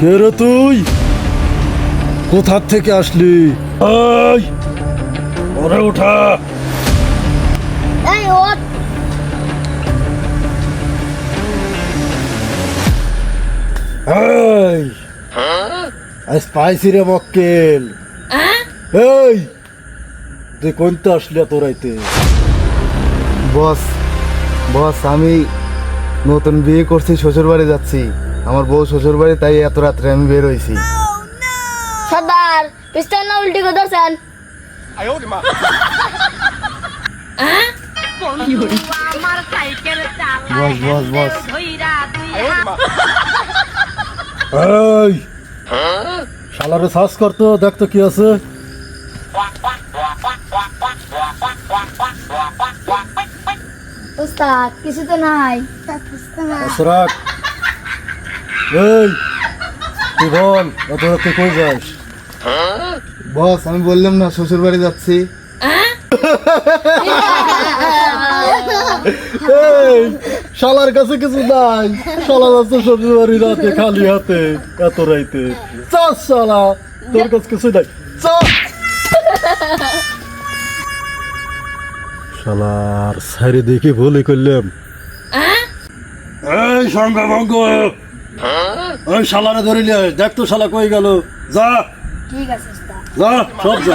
কে রে তুই? কোথার থেকে আসলি? এই ওরে ওঠা এই ওঠ। এই আজ রে মক্কেল। এই তুই কোনটা আসলি এত রাইতে? বস বস আমি নতুন বিয়ে করছি শ্বশুর বাড়ি যাচ্ছি। আমার বউ শ্বশুর বাড়ি তাই এত রাত্রে আমি বের হয়েছি সর্দার পিস্তল না উল্টি করে ধরছেন? বস বস বস। এই! শালারে সার্চ করতো দেখতো কি আছে। উস্তাদ কিছু তো নাই। আসরাক এই তুই বল এত রাতে কই যাস? বস আমি বললাম না শ্বশুর বাড়ি যাচ্ছি। এই শালার কাছে কিছু নাই। শালা যাচ্ছে শ্বশুর বাড়ি রাতে খালি হাতে এত রাইতে। চাস শালা তোর কাছে কিছু নাই। চাস। শালার সাইরে দেখে ভুলই করলাম। এই সঙ্গে ভঙ্গ ওই শালারে ধরে নিয়ে। দেখ তো শালা কই গেল। যা। ঠিক আছে যা সব যা।